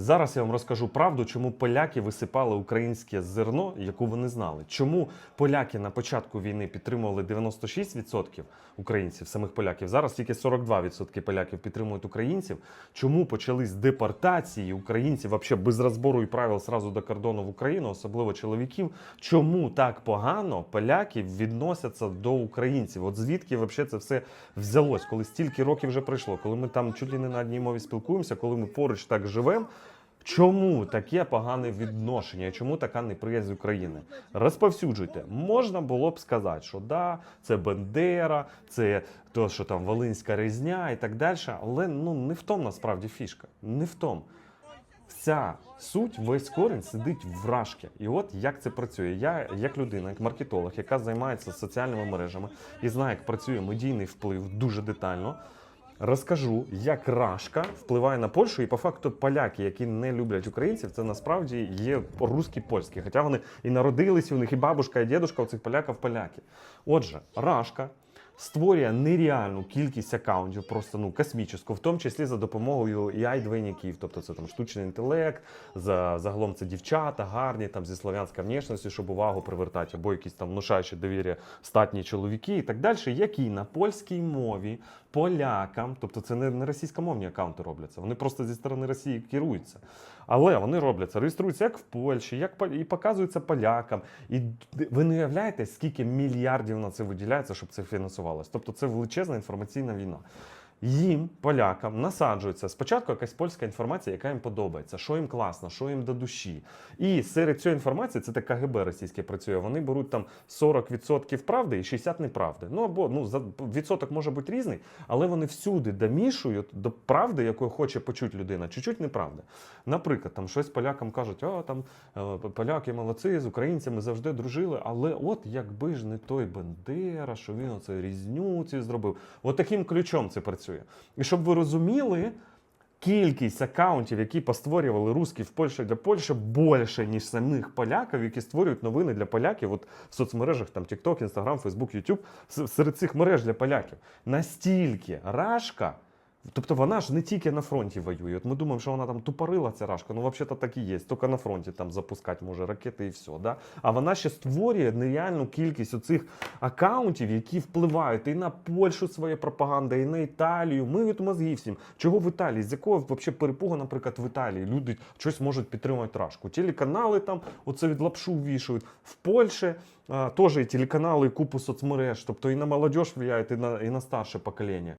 Зараз я вам розкажу правду, чому поляки висипали українське зерно, яку вони знали. Чому поляки на початку війни підтримували 96% українців, самих поляків. Зараз тільки 42% поляків підтримують українців. Чому почались депортації українців взагалі без розбору і правил сразу до кордону в Україну, особливо чоловіків? Чому так погано поляки відносяться до українців? От звідки взагалі це все взялось, коли стільки років вже пройшло, коли ми там чуть ли не на одній мові спілкуємося, коли ми поруч так живемо. Чому таке погане відношення? Чому така неприязнь України? Розповсюджуйте. Можна було б сказати, що да, це Бендера, це то, що там Волинська різня і так далі. Але ну не в тому насправді фішка. Не в тому. Вся суть, весь корінь сидить в рашки. І от як це працює. Я, як людина, як маркетолог, яка займається соціальними мережами і знає, як працює медійний вплив дуже детально. Розкажу, як рашка впливає на Польщу, і по факту поляки, які не люблять українців, це насправді є русські польські. Хоча вони і народилися, у них і бабушка, і дідушка у цих поляків поляки. Отже, рашка створює нереальну кількість акаунтів, просто ну космічну, в тому числі за допомогою ai двойників тобто це там штучний інтелект, за загалом це дівчата, гарні там зі слов'янською внешністю, щоб увагу привертати, або якісь там внушаючі довір'я статні чоловіки і так далі, які на польській мові полякам, тобто це не, російськомовні акаунти робляться, вони просто зі сторони Росії керуються. Але вони робляться, реєструються як в Польщі, як і показуються полякам. І ви не уявляєте, скільки мільярдів на це виділяється, щоб це фінансувалось. Тобто це величезна інформаційна війна. Їм, полякам, насаджується спочатку якась польська інформація, яка їм подобається, що їм класно, що їм до душі. І серед цієї інформації, це так КГБ російське працює, вони беруть там 40% правди і 60% неправди. Ну або ну відсоток може бути різний, але вони всюди домішують до правди, якою хоче почути людина, чуть-чуть неправди. Наприклад, там щось полякам кажуть, а там е, поляки молодці, з українцями завжди дружили. Але от якби ж не той Бендера, що він оце різню зробив. От таким ключом це працює. І щоб ви розуміли. Кількість аккаунтів, які постворювали русські в Польщі для Польщі, більше, ніж самих поляків, які створюють новини для поляків. От в соцмережах там TikTok, Instagram, Facebook, YouTube, серед цих мереж для поляків. Настільки рашка. Тобто вона ж не тільки на фронті воює. От ми думаємо, що вона там тупорила ця рашка. Ну, взагалі-то так і є. Тільки на фронті там запускати може ракети і все. Да? А вона ще створює нереальну кількість оцих акаунтів, які впливають і на Польщу своє пропаганда, і на Італію. Ми від мозги всім. Чого в Італії? З якого взагалі перепугу, наприклад, в Італії люди щось можуть підтримувати рашку? Телеканали там оце від лапшу вішають. В Польщі теж і телеканали, і купу соцмереж. Тобто і на молодіж впливають, і на, і на старше покоління.